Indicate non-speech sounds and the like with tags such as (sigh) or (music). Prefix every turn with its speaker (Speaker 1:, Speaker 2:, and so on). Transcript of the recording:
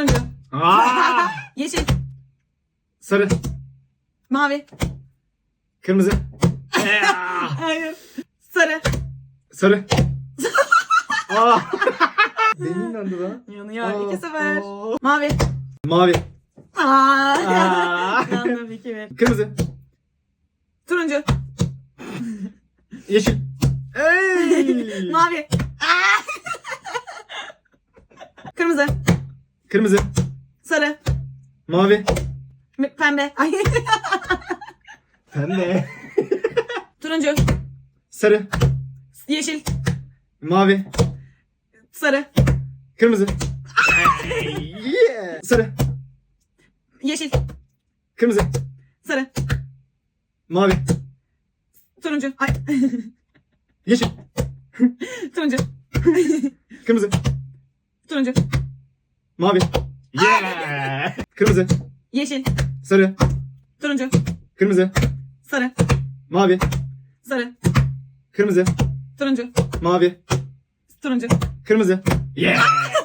Speaker 1: Turuncu.
Speaker 2: Aa! (laughs)
Speaker 1: Yeşil.
Speaker 2: Sarı.
Speaker 1: Mavi.
Speaker 2: Kırmızı. (laughs)
Speaker 1: Hayır. Sarı.
Speaker 2: Sarı. (laughs) Aa! Benim inandı lan.
Speaker 1: Yanıyor.
Speaker 2: Aa,
Speaker 1: İki sefer.
Speaker 2: aa.
Speaker 1: Mavi.
Speaker 2: Mavi.
Speaker 1: Aa.
Speaker 2: Aa.
Speaker 1: Yandım iki bir.
Speaker 2: Kırmızı.
Speaker 1: Turuncu.
Speaker 2: Yeşil. Ey!
Speaker 1: Mavi. Aa. Kırmızı.
Speaker 2: Kırmızı.
Speaker 1: Sarı.
Speaker 2: Mavi.
Speaker 1: M- Pembe. Ay.
Speaker 2: Pembe.
Speaker 1: Turuncu.
Speaker 2: Sarı.
Speaker 1: Yeşil.
Speaker 2: Mavi.
Speaker 1: Sarı.
Speaker 2: Kırmızı. yeah. Sarı.
Speaker 1: Yeşil.
Speaker 2: Kırmızı.
Speaker 1: Sarı.
Speaker 2: Mavi.
Speaker 1: Turuncu. Ay.
Speaker 2: Yeşil.
Speaker 1: Turuncu.
Speaker 2: Kırmızı.
Speaker 1: Turuncu.
Speaker 2: Mavi. Yeah. Kırmızı.
Speaker 1: Yeşil.
Speaker 2: Sarı.
Speaker 1: Turuncu.
Speaker 2: Kırmızı.
Speaker 1: Sarı.
Speaker 2: Mavi.
Speaker 1: Sarı.
Speaker 2: Kırmızı.
Speaker 1: Turuncu.
Speaker 2: Mavi.
Speaker 1: Turuncu.
Speaker 2: Kırmızı. Yeah. (laughs)